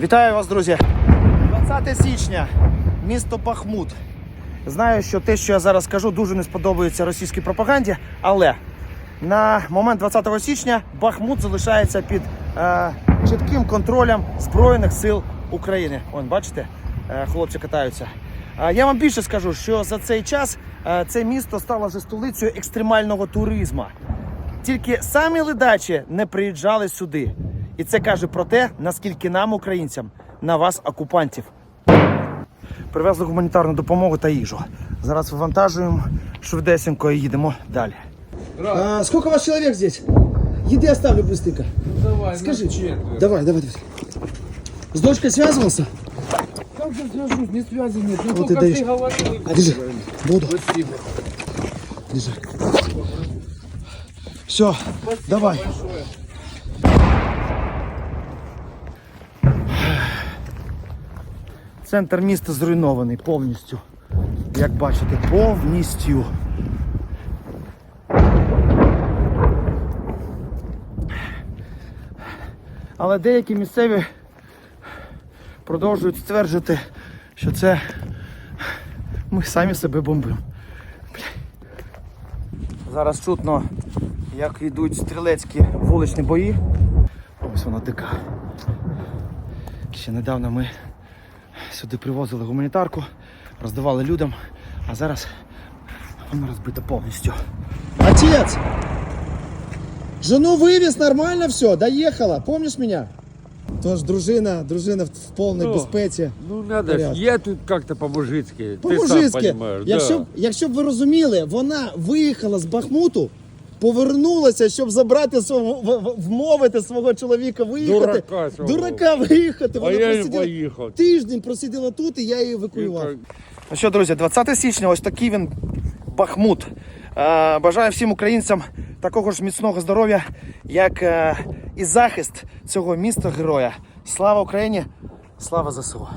Вітаю вас, друзі! 20 січня, місто Бахмут. Знаю, що те, що я зараз скажу, дуже не сподобається російській пропаганді, але на момент 20 січня Бахмут залишається під е, чітким контролем Збройних сил України. Вон, бачите, е, хлопці катаються. Е, я вам більше скажу, що за цей час е, це місто стало вже столицею екстремального туризму. Тільки самі ледачі не приїжджали сюди. І це каже про те, наскільки нам, українцям, на вас, окупантів. Привезли гуманітарну допомогу та їжу. Зараз вивантажуємо швидесенько і їдемо далі. А, сколько у вас человек здесь? Еды оставлю быстренько. Давай, Скажи. на четверть. Давай, давай, давай. С дочкой связывался? Как же свяжусь, не связи нет. Ну Вот ты только даешь. ты говорил. А, держи. Буду. Спасибо. Держи. Все, давай. Большое. Центр міста зруйнований повністю. Як бачите, повністю. Але деякі місцеві продовжують стверджувати, що це ми самі себе бомбимо. Зараз чутно, як йдуть стрілецькі вуличні бої. Ось вона дика. Ще недавно ми Сюди привозили гуманітарку, роздавали людям, а зараз вона розбита повністю. Отец! Жену вывез, нормально все, доехала. Помнишь меня? Тож дружина, дружина в, повній Ну, безпеці. Ну надо ж, я тут. Ты сам По-мужицьки. Якщо, да. якщо б ви розуміли, вона виїхала з Бахмуту, повернулася, щоб забрати свого вмовити свого чоловіка виїхати. Дурака свого. Дурака виїхати. А Вона я не просиділа поїхав. тиждень просиділа тут, і я її евакуював. Ну що, друзі, 20 січня, ось такий він Бахмут. Е, Бажаю всім українцям такого ж міцного здоров'я, як е, і захист цього міста героя. Слава Україні! Слава ЗСУ!